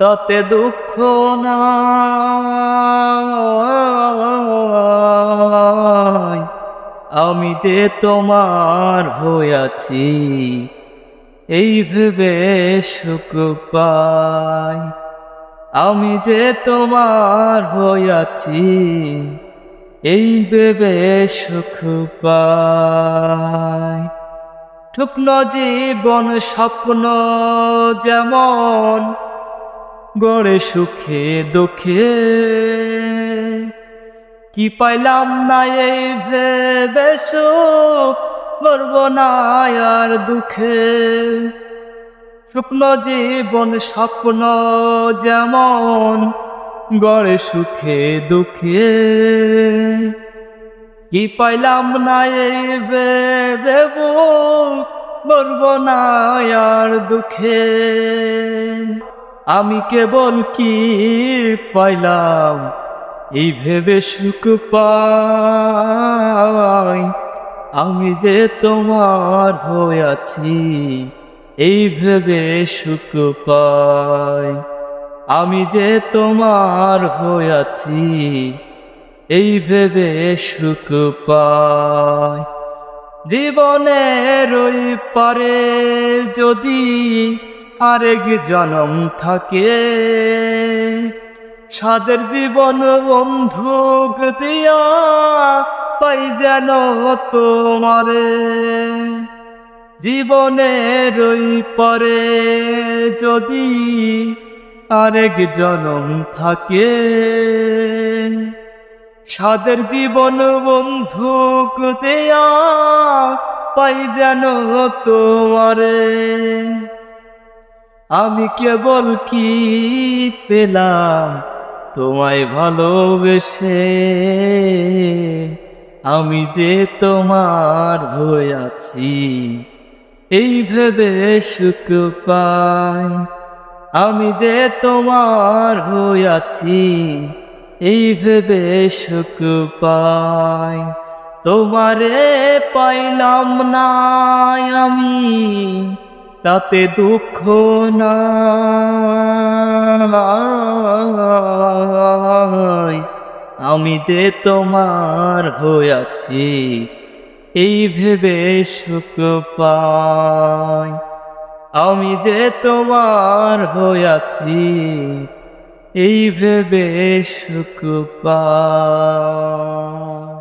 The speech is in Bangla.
তাতে দুঃখ না আমি যে তোমার হইয়াছি এই ভেবে সুখ পাই। আমি যে তোমার হইয়াছি এই ভেবে সুখ পাই। শুকনো জীবন স্বপ্ন যেমন গড়ে সুখে, দুঃখে। কি পাইলাম না এই ভেবে সুখ করব না আর দুঃখে। শুকনো জীবন, স্বপ্ন যেমন গড়ে সুখে, দুঃখে। কি পাইলাম না এই ভেবে বলব না আর দুঃখে। আমি কেবল কি পাইলাম? এই ভেবে সুখ পাই। আমি যে তোমার হইয়াছি এই ভেবে সুখ পাই। আমি যে তোমার হয়েছি এই ভেবে সুখ পাই। জীবনের পারে যদি আরেক জনম থাকে। সাদের জীবন বন্ধুক দিয়া পাই যেন তোমারে। জীবনের ওই পরে যদি আরেক জনম থাকে। সাদের জীবন বন্ধুক দেয়া পাই যেন তোমারে। আমি কেবল কি পেলাম তোমায় ভালোবেসে? আমি যে তোমার হয়ে আছি, এই ভেবে সুখ পাই। আমি যে তোমার হয়ে আছি, এই ভেবে সুখ পাই। তোমারে পাইলাম না আমি তাতে দুঃখ না আমি যে তোমার হইয়াছি এই ভেবে সুখ পাই। আমি যে তোমার হইয়াছি এই ভেবে সুখ পাই।